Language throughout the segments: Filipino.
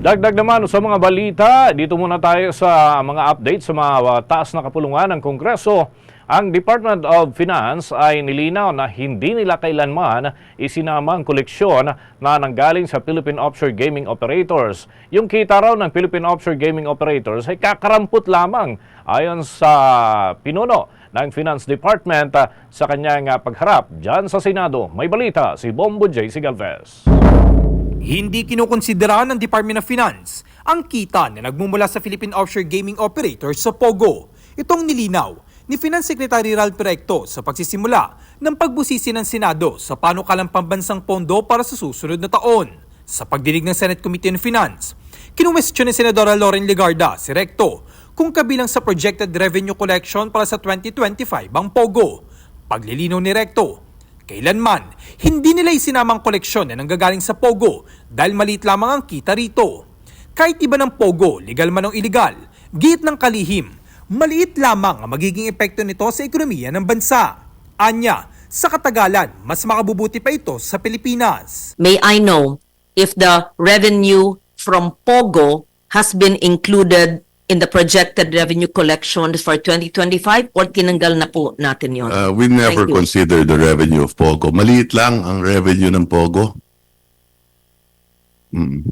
Dagdag naman sa mga balita, dito muna tayo sa mga update sa mga taas na kapulungan ng Kongreso. Ang Department of Finance ay nilinaw na hindi nila kailanman isinama ang koleksyon na nanggaling sa Philippine Offshore Gaming Operators. Yung kita raw ng Philippine Offshore Gaming Operators ay kakarampot lamang ayon sa pinuno ng Finance Department sa kanyang pagharap dyan sa Senado. May balita si Bombo J. Galvez. Hindi kinukonsidera ng Department of Finance ang kita na nagmumula sa Philippine Offshore Gaming Operator sa POGO. Itong nilinaw ni Finance Secretary Ralph Recto sa pagsisimula ng pagbusisi ng Senado sa panukalang pambansang pondo para sa susunod na taon. Sa pagdinig ng Senate Committee on Finance, kinuwestiyon ni Senadora Lauren Legarda si Recto kung kabilang sa projected revenue collection para sa 2025 ang POGO. Paglilinaw ni Recto, Kailanman, hindi nila isinamang koleksyon na nanggagaling sa Pogo dahil maliit lamang ang kita rito. Kahit iba ng Pogo, legal man o illegal, giit ng kalihim, maliit lamang ang magiging epekto nito sa ekonomiya ng bansa. Anya, sa katagalan, mas makabubuti pa ito sa Pilipinas. may I know if the revenue from POGO has been included in the projected revenue collection for 2025 or tinanggal na po natin yon? Uh, we never Thank you. consider the revenue of Pogo. Maliit lang ang revenue ng Pogo. Mm.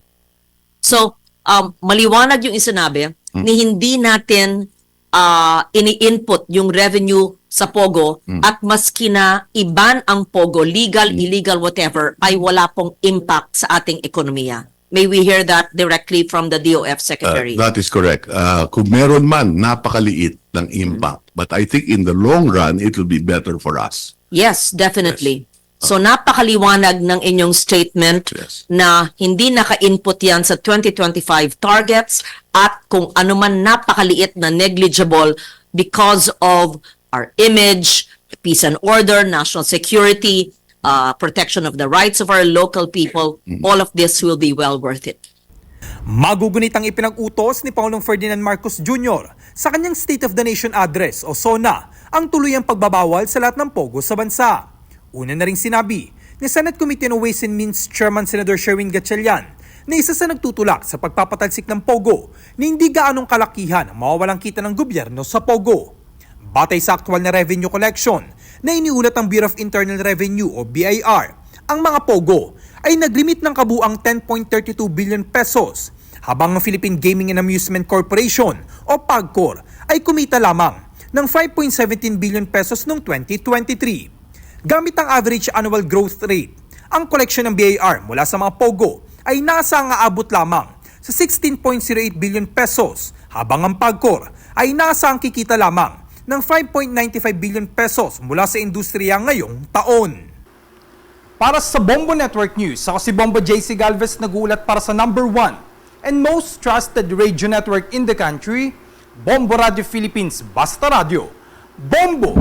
So, um, maliwanag yung isinabi ni hindi natin ah, ini-input yung revenue sa POGO at maski na iban ang POGO, legal, illegal, whatever, ay wala pong impact sa ating ekonomiya. May we hear that directly from the DOF Uh, Secretary? that is correct. Uh, kung meron man, napakaliit ng impact. But I think in the long run, it will be better for us. Yes, definitely. So napakaliwanag ng inyong statement Yes. na hindi naka-input yan sa 2025 targets at kung ano man napakaliit na negligible because of our image, peace and order, national security, uh, protection of the rights of our local people, all of this will be well worth it. Magugunit ang ipinag-utos ni Pangulong Ferdinand Marcos Jr. sa kanyang State of the Nation Address o SONA ang tuluyang pagbabawal sa lahat ng pogo sa bansa. Una na ring sinabi ni Senate Committee on Ways and Means Chairman Senator Sherwin Gatchalian na isa sa nagtutulak sa pagpapatalsik ng pogo na hindi gaanong kalakihan ang mawawalang kita ng gobyerno sa pogo. Batay sa aktual na revenue collection na iniulat ng Bureau of Internal Revenue o BIR, ang mga POGO ay naglimit ng kabuang 10.32 billion pesos habang ang Philippine Gaming and Amusement Corporation o PAGCOR ay kumita lamang ng 5.17 billion pesos noong 2023. Gamit ang average annual growth rate, ang koleksyon ng BIR mula sa mga POGO ay nasa ang aabot lamang sa 16.08 billion pesos habang ang PAGCOR ay nasa ang kikita lamang ng 5.95 billion pesos mula sa industriya ngayong taon. Para sa Bombo Network News, ako si Bombo JC Galvez nagulat para sa number one and most trusted radio network in the country, Bombo Radio Philippines Basta Radio. Bombo!